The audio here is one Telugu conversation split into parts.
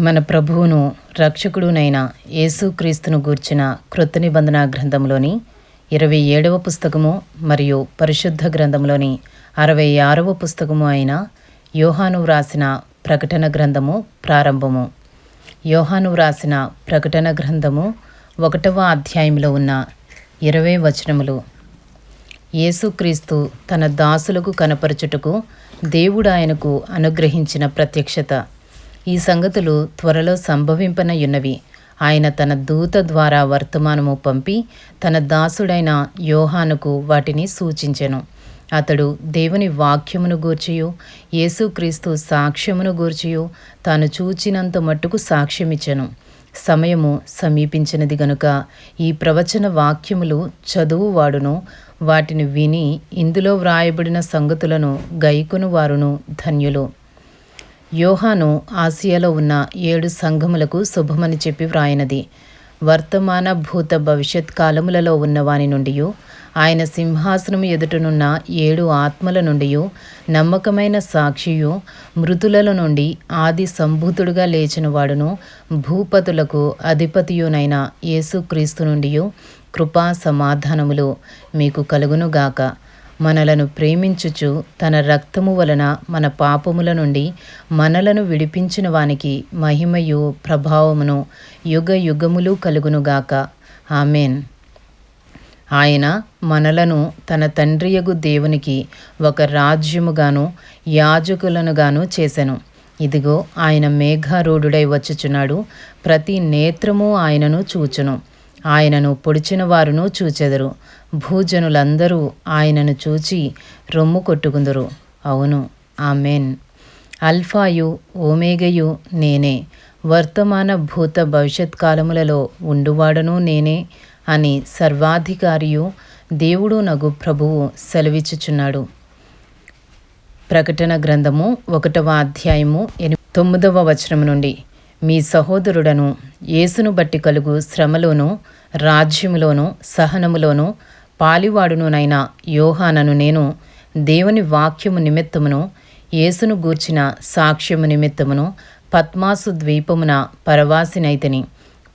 మన ప్రభువును రక్షకుడునైన యేసుక్రీస్తును గూర్చిన కృత నిబంధన గ్రంథంలోని ఇరవై ఏడవ పుస్తకము మరియు పరిశుద్ధ గ్రంథంలోని అరవై ఆరవ పుస్తకము అయిన యోహాను వ్రాసిన ప్రకటన గ్రంథము ప్రారంభము. యోహాను వ్రాసిన ప్రకటన గ్రంథము ఒకటవ అధ్యాయంలో ఉన్న ఇరవై వచనములు. యేసుక్రీస్తు తన దాసులకు కనపరచుటకు దేవుడు ఆయనకు అనుగ్రహించిన ప్రత్యక్షత. ఈ సంగతులు త్వరలో సంభవింపనయున్నవి. ఆయన తన దూత ద్వారా వర్తమానము పంపి తన దాసుడైన యోహానుకు వాటిని సూచించెను. అతడు దేవుని వాక్యమును గూర్చియు యేసుక్రీస్తు సాక్ష్యమును గూర్చియు తాను చూచినంత మట్టుకు సాక్ష్యమిచ్చెను. సమయము సమీపించినది గనుక ఈ ప్రవచన వాక్యములు చదువువాడును వాటిని విని ఇందులో వ్రాయబడిన సంగతులను గైకును వారును ధన్యులు. యోహాను ఆసియాలో ఉన్న ఏడు సంఘములకు శుభమని చెప్పి వ్రాయినది. వర్తమాన భూత భవిష్యత్ కాలములలో ఉన్నవాని నుండి ఆయన సింహాసనము ఎదుటనున్న ఏడు ఆత్మల నుండి నమ్మకమైన సాక్షియు మృతులలో నుండి ఆది సంభూతుడుగా లేచిన వాడును భూపతులకు అధిపతియునైన యేసుక్రీస్తు నుండి కృపా సమాధానములు మీకు కలుగునుగాక. మనలను ప్రేమించుచు తన రక్తము వలన మన పాపముల నుండి మనలను విడిపించిన వానికి మహిమయు ప్రభావమును యుగ యుగములు కలుగునుగాక ఆమెన్. ఆయన మనలను తన తండ్రియగు దేవునికి ఒక రాజ్యముగాను యాజకులనుగాను చేసెను. ఇదిగో ఆయన మేఘారూఢుడై వచ్చుచున్నాడు. ప్రతి నేత్రము ఆయనను చూచును. ఆయనను పొడిచిన వారును చూచెదరు. భూజనులందరూ ఆయనను చూచి రొమ్ము కొట్టుకుందరు. అవును ఆమెన్. అల్ఫాయు ఓమేగయు నేనే. వర్తమాన భూత భవిష్యత్ కాలములలో ఉండువాడను నేనే అని సర్వాధికారియు దేవుడు నగు ప్రభువు సెలవిచ్చుచున్నాడు. ప్రకటన గ్రంథము ఒకటవ అధ్యాయము ఎని తొమ్మిదవ వచనం నుండి మీ సహోదరుడను యేసును బట్టి కలుగు శ్రమలోనూ రాజ్యములోను సహనములోను పాలివాడునునైన యోహానను నేను దేవుని వాక్యము నిమిత్తమును యేసును గూర్చిన సాక్ష్యము నిమిత్తమును పద్మాసు ద్వీపమున పరవాసినైతని.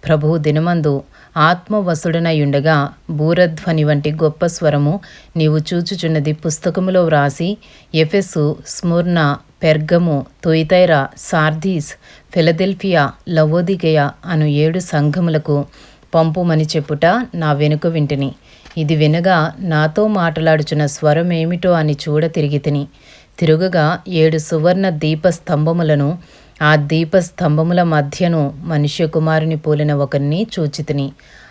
ప్రభువు దినమందు ఆత్మవసుడనయుండగా బూరధ్వని వంటి గొప్ప స్వరము నీవు చూచుచున్నది పుస్తకములో వ్రాసి Ephesus Smyrna Pergamum Thyatira Sardis Philadelphia Laodicea అను ఏడు సంఘములకు పంపుమని చెప్పుట నా వెనుక వింటిని. ఇది వినగా నాతో మాట్లాడుచున్న స్వరం ఏమిటో అని చూడ తిరిగి తిని తిరుగగా ఏడు సువర్ణ దీపస్తంభములను ఆ దీపస్తంభముల మధ్యను మనుష్య కుమారుని పోలిన ఒకరిని చూచితిని.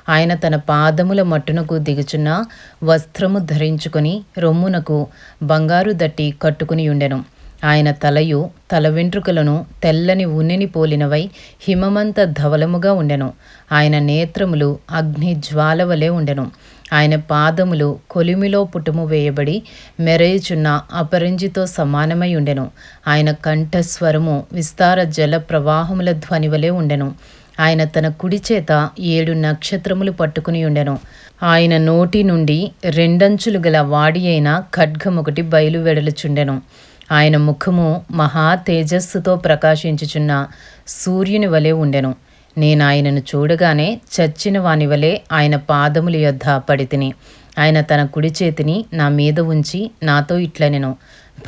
ఆయన తన పాదముల మట్టునకు దిగుచున్న వస్త్రము ధరించుకొని రొమ్మునకు బంగారు దట్టి కట్టుకుని ఉండెను. ఆయన తలయు తల వెంట్రుకలను తెల్లని ఉన్నిని పోలినవై హిమమంత ధవలముగా ఉండెను. ఆయన నేత్రములు అగ్ని జ్వాల వలె ఉండెను. ఆయన పాదములు కొలిమిలో పుటుము వేయబడి మెరయుచున్న అపరంజితో సమానమై ఉండెను. ఆయన కంఠస్వరము విస్తార జల ప్రవాహముల ధ్వని వలె ఉండెను. ఆయన తన కుడి చేత ఏడు నక్షత్రములు పట్టుకుని ఉండెను. ఆయన నోటి నుండి రెండంచులు గల వాడి అయిన ఖడ్గమొకటి బయలు వెడలుచుండెను ఆయన ముఖము మహా తేజస్సుతో ప్రకాశించుచున్న సూర్యుని వలె ఉండెను. నేను ఆయనను చూడగానే చచ్చిన వాని వలె ఆయన పాదముల యొద్ద పడితిని ఆయన తన కుడి చేతిని నా మీద ఉంచి నాతో ఇట్లనెను.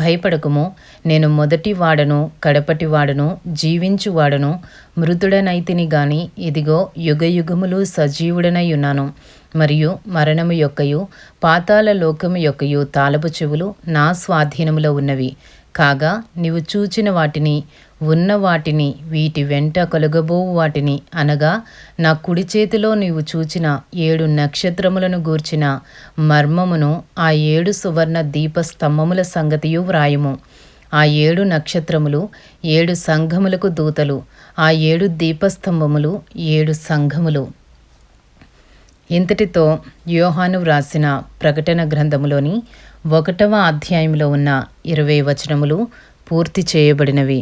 భయపడకుము నేను మొదటి వాడను కడపటి వాడను జీవించువాడను మృతుడనైతిని గాని ఇదిగో యుగయుగములు సజీవుడనై ఉన్నాను. మరియు మరణము యొక్కయు పాతాల లోకము యొక్కయు తాళపు చెవులు నా స్వాధీనములో ఉన్నవి. కాగా నీవు చూచిన వాటిని ఉన్న వాటిని వీటి వెంట కలుగబోవు వాటిని అనగా నా కుడి చేతిలో నీవు చూచిన ఏడు నక్షత్రములను గూర్చిన మర్మమును ఆ ఏడు సువర్ణ దీపస్తంభముల సంగతియు వ్రాయము. ఆ ఏడు నక్షత్రములు ఏడు సంఘములకు దూతలు ఆ ఏడు దీపస్తంభములు ఏడు సంఘములు. ఇంతటితో యోహాను వ్రాసిన ప్రకటన గ్రంథములోని ఒకటవ అధ్యాయంలో ఉన్న ఇరవై వచనములు పూర్తి చేయబడినవి.